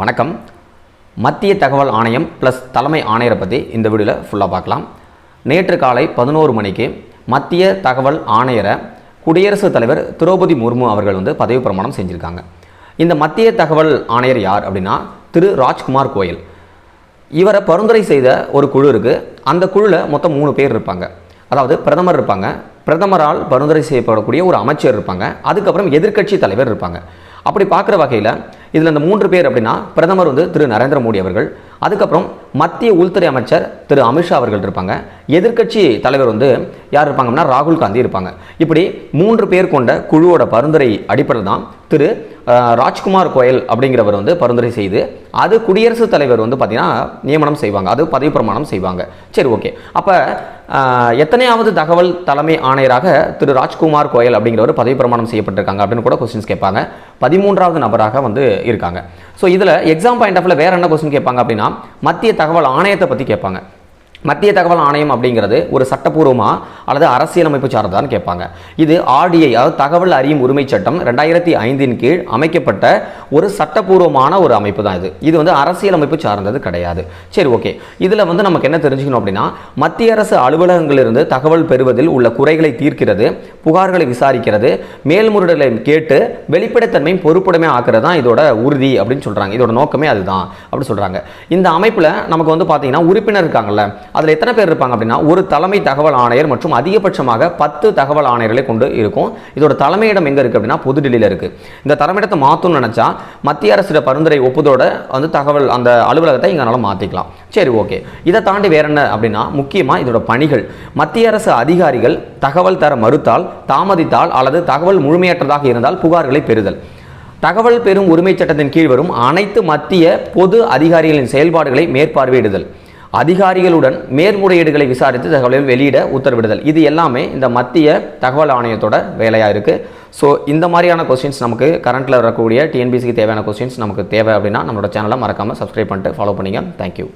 வணக்கம். மத்திய தகவல் ஆணையம் ப்ளஸ் தலைமை ஆணையரை பற்றி இந்த வீடியோவில் ஃபுல்லாக பார்க்கலாம். நேற்று காலை பதினோரு மணிக்கு மத்திய தகவல் ஆணையரை குடியரசுத் தலைவர் திரௌபதி முர்மு அவர்கள் வந்து பதவி பிரமாணம் செஞ்சுருக்காங்க. இந்த மத்திய தகவல் ஆணையர் யார் அப்படின்னா திரு ராஜ்குமார் கோயல். இவரை பரிந்துரை செய்த ஒரு குழு இருக்குது அந்த குழுவில் மொத்தம் மூணு பேர் இருப்பாங்க. அதாவது பிரதமர் இருப்பாங்க. பிரதமரால் பரிந்துரை செய்யப்படக்கூடிய ஒரு அமைச்சர் இருப்பாங்க. அதுக்கப்புறம் எதிர்க்கட்சி தலைவர் இருப்பாங்க. அப்படி பார்க்குற வகையில் இதில் இந்த மூன்று பேர் அப்படின்னா பிரதமர் வந்து திரு நரேந்திர மோடி அவர்கள் அதுக்கப்புறம் மத்திய உள்துறை அமைச்சர் திரு அமித்ஷா அவர்கள் இருப்பாங்க. எதிர்க்கட்சி தலைவர் வந்து யார் இருப்பாங்கன்னா ராகுல் காந்தி இருப்பாங்க. இப்படி மூன்று பேர் கொண்ட குழுவோட பரிந்துரை அடிப்படையில் தான் திரு ராஜ்குமார் கோயல் அப்படிங்கிறவர் வந்து பரிந்துரை செய்து அது குடியரசுத் தலைவர் வந்து பார்த்தீங்கன்னா நியமனம் செய்வாங்க. அது பதவி பிரமாணம் செய்வாங்க. சரி ஓகே. அப்போ எத்தனையாவது தகவல் தலைமை ஆணையராக திரு ராஜ்குமார் கோயல் அப்படிங்கிறவர் பதவி பிரமாணம் செய்யப்பட்டிருக்காங்க அப்படின்னு கூட கொஸ்டின்ஸ் கேட்பாங்க. பதிமூன்றாவது நபராக வந்து இருக்காங்க. ஸோ இதில் எக்ஸாம் பாயிண்ட் ஆஃப்ல வேற என்ன கொஸ்டின் கேட்பாங்க அப்படின்னா மத்திய தகவல் ஆணையத்தை பற்றி கேட்பாங்க. மத்திய தகவல் ஆணையம் அப்படிங்கிறது ஒரு சட்டப்பூர்வமாக அல்லது அரசியலமைப்பு சார்ந்ததான்னு கேட்பாங்க. இது ஆர்டிஐ அதாவது தகவல் அறியும் உரிமை சட்டம் ரெண்டாயிரத்தி ஐந்தின் கீழ் அமைக்கப்பட்ட ஒரு சட்டப்பூர்வமான ஒரு அமைப்பு தான் இது. இது வந்து அரசியலமைப்பு சார்ந்தது கிடையாது. சரி ஓகே. இதில் வந்து நமக்கு என்ன தெரிஞ்சுக்கணும் அப்படின்னா மத்திய அரசு அலுவலகங்களிலிருந்து தகவல் பெறுவதில் உள்ள குறைகளை தீர்க்கிறது புகார்களை விசாரிக்கிறது மேல்முறைகளை கேட்டு வெளிப்படைத்தன்மையும் பொறுப்புடைமை ஆக்குறது தான் இதோட உறுதி அப்படின்னு சொல்கிறாங்க இதோட நோக்கமே அதுதான் அப்படின்னு சொல்கிறாங்க இந்த அமைப்பில் நமக்கு வந்து பார்த்தீங்கன்னா உறுப்பினர் இருக்காங்கல்ல அதில் எத்தனை பேர் இருப்பாங்க அப்படின்னா ஒரு தலைமை தகவல் ஆணையர் மற்றும் அதிகபட்சமாக பத்து தகவல் ஆணையர்களை கொண்டு இருக்கும். இதோட தலைமையிடம் எங்கே இருக்குது அப்படின்னா புதுடில்லியில் இருக்குது இந்த தலைமையிடத்தை மாற்றணும்னு நினச்சா மத்திய அரசு பரிந்துரை ஒப்புதோட வந்து தகவல் அந்த அலுவலகத்தை எங்களால் மாற்றிக்கலாம் சரி ஓகே. இதை தாண்டி வேற என்ன அப்படின்னா முக்கியமாக இதோட பணிகள். மத்திய அரசு அதிகாரிகள் தகவல் தர மறுத்தால் தாமதித்தால் அல்லது தகவல் முழுமையற்றதாக இருந்தால் புகார்களை பெறுதல். தகவல் பெறும் உரிமைச் சட்டத்தின் கீழ் வரும் அனைத்து மத்திய பொது அதிகாரிகளின் செயல்பாடுகளை மேற்பார்வையிடுதல். அதிகாரிகளுடன் மேற்முறையீடுகளை விசாரித்து தகவலை வெளியிட உத்தரவிடுதல். இது எல்லாமே இந்த மத்திய தகவல் ஆணையத்தோட வேலையாக இருக்குது ஸோ இந்த மாதிரியான கொஸ்டின்ஸ் நமக்கு கரண்ட்டில் வரக்கூடிய டிஎன்பிசிக்கு தேவையான கொஸ்டின்ஸ் நமக்கு தேவை அப்படின்னா நம்மளோட சேனலை மறக்காமல் சப்ஸ்கிரைப் பண்ணிட்டு ஃபாலோ பண்ணிங்க தேங்க்யூ